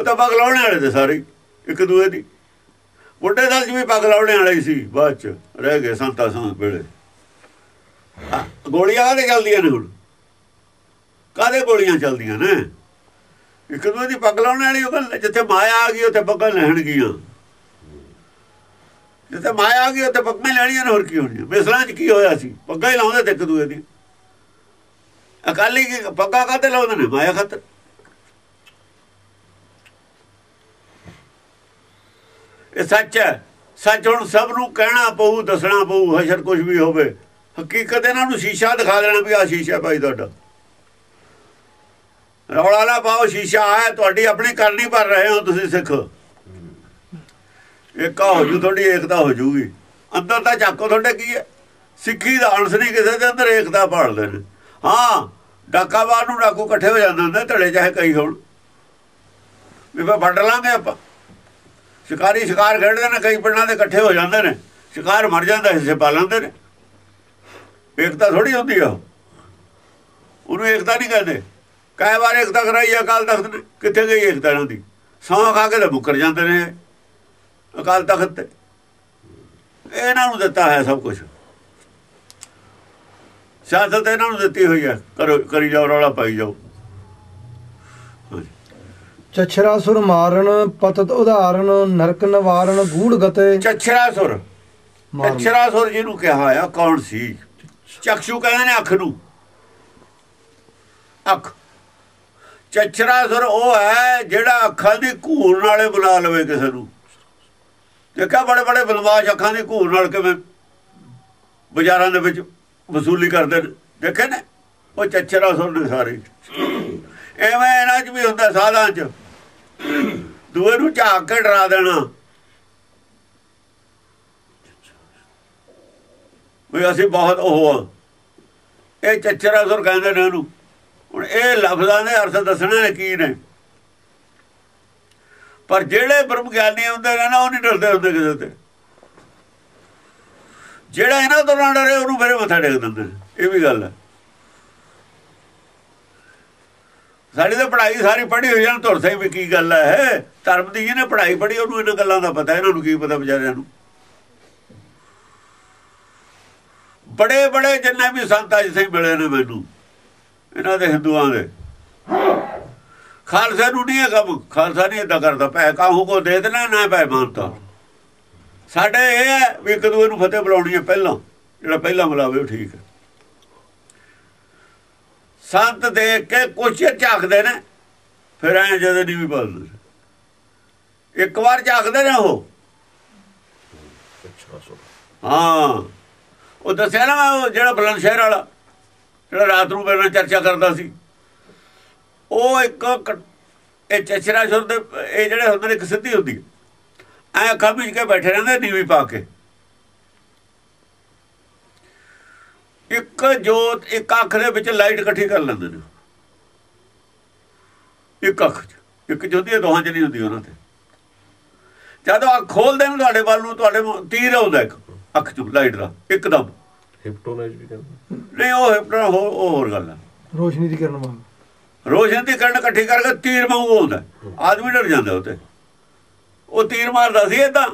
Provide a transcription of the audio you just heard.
ਉਹ ਤਾਂ ਪੱਗ ਲਾਉਣੇ ਵਾਲੇ ਤੇ ਸਾਰੇ ਹੀ, ਇੱਕ ਦੂਏ ਦੀ। ਬੁੱਢੇ ਦਲ ਚ ਵੀ ਪੱਗ ਲਾਉਣੇ ਵਾਲੇ ਹੀ ਸੀ ਬਾਅਦ ਚ ਰਹਿ ਗਏ ਸੰਤਾ ਸੰਤ ਵੇਲੇ। ਗੋਲੀਆਂ ਕਾਹਦੇ ਚੱਲਦੀਆਂ ਨੇ ਹੁਣ? ਕਾਹਦੇ ਗੋਲੀਆਂ ਚੱਲਦੀਆਂ ਨੇ? ਇੱਕ ਦੂਏ ਦੀ ਪੱਗ ਲਾਉਣ ਵਾਲੀ ਉਹ ਗੱਲ ਜਿੱਥੇ ਮਾਇਆ ਆ ਗਈ ਉੱਥੇ ਪੱਗਾਂ ਲੈਣਗੀਆਂ ਜਿੱਥੇ ਮਾਇਆ ਆ ਗਈ ਉੱਥੇ ਪੱਗਾਂ ਹੀ ਲੈਣੀਆਂ ਨੇ ਹੋਰ ਕੀ ਹੋਣੀਆਂ? ਮਿਸਲਾਂ 'ਚ ਕੀ ਹੋਇਆ ਸੀ? ਪੱਗਾਂ ਹੀ ਲਾਉਂਦੇ ਤੇ ਇੱਕ ਦੂਏ ਦੀ। ਅਕਾਲੀ ਕੀ ਪੱਗਾਂ ਕਾਹਦੇ ਲਾਉਂਦੇ ਨੇ? ਮਾਇਆ ਖਾਤਰ। ਇਹ ਸੱਚ ਹੈ। ਸੱਚ ਹੁਣ ਸਭ ਨੂੰ ਕਹਿਣਾ ਪਊ, ਦੱਸਣਾ ਪਊ, ਹਸ਼ਰ ਕੁਝ ਵੀ ਹੋਵੇ। ਹਕੀਕਤ ਇਹਨਾਂ ਨੂੰ ਸ਼ੀਸ਼ਾ ਦਿਖਾ ਦੇਣਾ ਵੀ ਆ ਸ਼ੀਸ਼ਾ ਭਾਈ ਤੁਹਾਡਾ। ਰੌਲਾ ਨਾ ਪਾਓ, ਸ਼ੀਸ਼ਾ ਹੈ ਤੁਹਾਡੀ ਆਪਣੀ ਕਰਨੀ ਭਰ ਰਹੇ ਹੋ ਤੁਸੀਂ ਸਿੱਖ। ਏਕਾ ਹੋ ਜੂ ਤੁਹਾਡੀ, ਏਕਤਾ ਹੋ ਜੂਗੀ। ਅੰਦਰ ਤਾਂ ਚੱਕੋ ਤੁਹਾਡੇ ਕੀ ਹੈ? ਸਿੱਖੀ ਦਾ ਅੰਸ਼ ਨਹੀਂ ਕਿਸੇ ਦੇ ਅੰਦਰ, ਏਕਤਾ ਪਾਲਦੇ ਨੇ ਹਾਂ ਡਾਕਾਵਾਰ ਨੂੰ ਡਾਕੂ ਇਕੱਠੇ ਹੋ ਜਾਂਦੇ ਹੁੰਦੇ, ਧੜੇ ਚਾਹੇ ਕਈ ਹੋਣ। ਵੀ ਫੇ ਵੱਢ ਲਾਂਗੇ ਆਪਾਂ। ਸ਼ਿਕਾਰੀ ਸ਼ਿਕਾਰ ਖੇਡਦੇ ਨੇ, ਕਈ ਪਿੰਡਾਂ ਦੇ ਇਕੱਠੇ ਹੋ ਜਾਂਦੇ ਨੇ। ਸ਼ਿਕਾਰ ਮਰ ਜਾਂਦਾ, ਹਿੱਸੇ ਪਾ ਲੈਂਦੇ ਨੇ। ਏਕਤਾ ਥੋੜੀ ਹੁੰਦੀ ਆ ਉਹ। ਉਹਨੂੰ ਏਕਤਾ ਨਹੀਂ ਕਹਿੰਦੇ। ਕਈ ਵਾਰ ਏਕਤਾ ਕਰਾਈ ਅਕਾਲ ਤਖਤ ਨੇ। ਕਿੱਥੇ ਗਈ ਏਕਤਾ ਇਹਨਾਂ ਦੀ? ਸੌਂ ਖਾ ਕੇ ਤਾਂ ਮੁੱਕਰ ਜਾਂਦੇ ਨੇ ਇਹ। ਅਕਾਲ ਤਖਤ ਤੇ। ਇਹਨਾਂ ਨੂੰ ਦਿੱਤਾ ਹੈ ਸਭ ਕੁਝ ਸਿਆਸਤ ਇਹਨਾਂ ਨੂੰ ਦਿੱਤੀ ਹੋਈ ਹੈ ਕਰੋ, ਕਰੀ ਜਾਓ, ਰੌਲਾ ਪਾਈ ਜਾਓ। ਚਛਰਾਸੁਰ ਮਾਰਨ ਪਤਤ ਉਦਾਹਰਨ ਨਰਕ ਨਿਵਾਰਨ ਗੂੜ ਗਤੇ। ਚੱਛਰਾਸੁਰ। ਮਾਰਨ। ਚੱਛਰਾਸੁਰ ਜਿਹਨੂੰ ਕਿਹਾ ਆ ਕੌਣ ਸੀ? ਚਕਸ਼ੂ ਕਹਿੰਦੇ ਨੇ ਅੱਖ ਨੂੰ। ਅੱਖ। ਚੱਛਰਾਸੁਰ ਉਹ ਹੈ ਜਿਹੜਾ ਅੱਖਾਂ ਦੀ ਘੂਰ ਨਾਲੇ ਬੁਲਾ ਲਵੇ ਕਿਸੇ ਨੂੰ। ਦੇਖਿਆ ਬੜੇ ਬੜੇ ਬਦਮਾਸ਼ ਅੱਖਾਂ ਦੀ ਘੂਰ ਨਾਲ ਕਿਵੇਂ ਬਾਜ਼ਾਰਾਂ ਦੇ ਵਿੱਚ ਵਸੂਲੀ ਕਰਦੇ ਦੇਖੇ ਨੇ? ਉਹ ਚੱਛਰਾਸੁਰ ਨੇ ਸਾਰੇ। ਐਵੇਂ ਇਹਨਾਂ 'ਚ ਵੀ ਹੁੰਦਾ ਸਾਧਾਂ 'ਚ। ਦੂਏ ਨੂੰ ਝਾਕ ਕੇ ਡਰਾ ਦੇਣਾ। ਵੀ ਅਸੀਂ ਬਹੁਤ ਉਹ ਆ। ਇਹ ਚੱਚਰਾਸੁਰ ਕਹਿੰਦੇ ਨੇ ਇਹਨੂੰ। ਹੁਣ ਇਹ ਲਫ਼ਜ਼ਾਂ ਦੇ ਅਰਥ ਦੱਸਣੇ ਨੇ ਕੀ ਨੇ। ਪਰ ਜਿਹੜੇ ਬ੍ਰਹਮ ਗਿਆਨੀ ਹੁੰਦੇ ਨੇ ਨਾ, ਉਹ ਨਹੀਂ ਡਰਦੇ ਹੁੰਦੇ ਕਿਸੇ ਤੇ। ਜਿਹੜਾ ਇਹਨਾਂ ਤੋਂ ਨਾ ਡਰੇ, ਉਹਨੂੰ ਫਿਰ ਮੱਥਾ ਟੇਕ ਦਿੰਦੇ ਇਹ ਵੀ ਗੱਲ ਹੈ ਸਾਡੀ ਤਾਂ ਪੜ੍ਹਾਈ ਸਾਰੀ ਪੜ੍ਹੀ ਹੋਈ ਹੈ ਤੁਰ ਸਹੀ ਵੀ ਕੀ ਗੱਲ ਹੈ? ਧਰਮ ਦੀ ਜਿਹਨੇ ਪੜ੍ਹਾਈ ਪੜ੍ਹੀ, ਉਹਨੂੰ ਇਹਨਾਂ ਗੱਲਾਂ ਦਾ ਪਤਾ, ਇਹਨਾਂ ਨੂੰ ਕੀ ਪਤਾ ਵਿਚਾਰਿਆਂ ਨੂੰ? ਬੜੇ ਬੜੇ ਜਿੰਨੇ ਵੀ ਸੰਤ ਅੱਜ ਸੇ ਮਿਲੇ ਨੇ ਮੈਨੂੰ, ਇਹਨਾਂ ਦੇ ਹਿੰਦੂਆਂ ਦੇ। ਖਾਲਸਾ ਨੂੰ ਨਹੀਂ ਇਹ ਕੰਮ, ਖਾਲਸਾ ਨਹੀਂ ਏਦਾਂ ਕਰਦਾ ਪੈ ਕਾਹੂ ਕੋ ਦੇ ਦੇਣਾ, ਨਾ ਪੈ ਮੰਨਤਾ। ਸਾਡੇ ਇਹ ਹੈ ਵੀ ਇੱਕ ਦੂਏ ਨੂੰ ਫਤਿਹ ਬੁਲਾਉਣੀ ਹੈ ਪਹਿਲਾਂ, ਜਿਹੜਾ ਪਹਿਲਾਂ ਬੁਲਾਵੇ ਉਹ ਠੀਕ ਹੈ। ਸੰਤ ਦੇਖ ਕੇ ਕੁਛ ਝਾਕਦੇ ਨੇ ਫਿਰ ਐ ਜਦੋਂ ਨਹੀਂ ਵੀ ਬੋਲਦੇ। ਇੱਕ ਵਾਰ ਝਾਕਦੇ ਨੇ ਉਹ। ਹਾਂ। ਉਹ ਦੱਸਿਆ ਨਾ ਮੈਂ ਜਿਹੜਾ ਬਲਨ ਸ਼ਹਿਰ ਵਾਲਾ ਜਿਹੜਾ ਰਾਤ ਨੂੰ ਮੇਰੇ ਨਾਲ ਚਰਚਾ ਕਰਦਾ ਸੀ। ਉਹ ਇੱਕ ਇਹ ਚਚਰਾ ਸ਼ੁਰ ਦੇ ਇਹ ਜਿਹੜੇ ਹੁੰਦੇ ਨੇ ਇੱਕ ਸਿੱਧੀ ਹੁੰਦੀ। ਐ ਅੱਖਾਂ ਵਿੱਚ ਕੇ ਬੈਠੇ ਰਹਿੰਦੇ ਨੀਵੀਂ ਪਾ ਕੇ। ਇੱਕ ਜੋਤ ਇੱਕ ਅੱਖ ਦੇ ਵਿੱਚ ਲਾਈਟ ਇਕੱਠੀ ਕਰ ਲੈਂਦੇ ਨੇ। ਇੱਕ ਅੱਖ 'ਚ। ਇੱਕ ਜੋਤੀ ਦੋਹਾਂ 'ਚ ਨਹੀਂ ਹੁੰਦੀ ਉਹਨਾਂ ਤੇ। ਜਦੋਂ ਅੱਖ ਖੋਲਦੇ ਨੇ ਤੁਹਾਡੇ ਵੱਲ ਨੂੰ ਤੁਹਾਡੇ ਮੂੰਹ ਤੀਰ ਆਉਂਦਾ ਇੱਕ ਅੱਖ 'ਚ ਲਾਈਟ ਦਾ ਇੱਕਦਮ। ਹਿਪਟੋਨਾਈਜ਼ ਵੀ ਕਹਿੰਦੇ ਨਹੀਂ ਉਹ ਹਿਪਨੋ ਹੋਰ ਗੱਲ ਹੈ ਰੋਸ਼ਨੀ ਦੀ ਕਰਨ ਵਾਂਗ। ਰੋਸ਼ਨ ਦੀ ਕਰਨ ਇਕੱਠੀ ਕਰਕੇ ਤੀਰ ਵਾਂਗੂ ਆਉਂਦਾ। ਆਦਮੀ ਡਰ ਜਾਂਦਾ ਉਹ ਤੇ ਉਹ ਤੀਰ ਮਾਰਦਾ ਸੀ ਏਦਾਂ।